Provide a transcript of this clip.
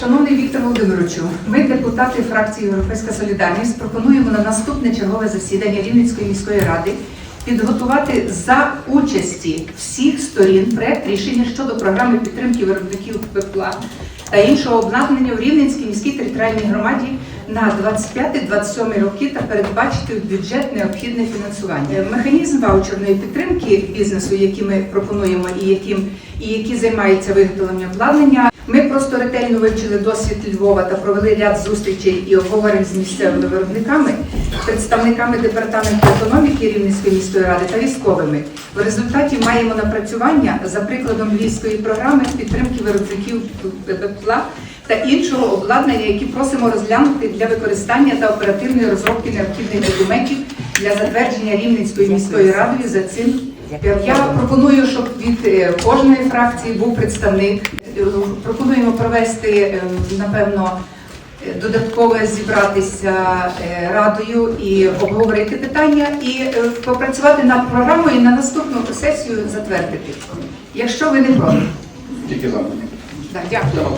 Шановний Віктор Володимировичу, ми, депутати фракції Європейська Солідарність, пропонуємо на наступне чергове засідання Рівненської міської ради підготувати за участі всіх сторін проект рішення щодо програми підтримки виробників пепла та іншого обладнання в Рівненській міській територіальній громаді на 25-27 роки та передбачити в бюджет необхідне фінансування. Механізм ваучерної підтримки бізнесу, який ми пропонуємо і яким і які займаються виготовленням обладнання. Ми просто ретельно вивчили досвід Львова та провели ряд зустрічей і обговорень з місцевими виробниками, представниками департаменту економіки Рівненської міської ради та військовими. В результаті маємо напрацювання за прикладом львівської програми підтримки виробників ППЛА та іншого обладнання, які просимо розглянути для використання та оперативної розробки необхідних документів для затвердження Рівненською міською радою за цим. Я пропоную, щоб від е, кожної фракції був представник. Е, Пропонуємо провести, е, напевно, е, додатково зібратися радою і обговорити питання, і попрацювати над програмою і на наступну сесію затвердити. Якщо ви не проти. Тільки за. Дякую.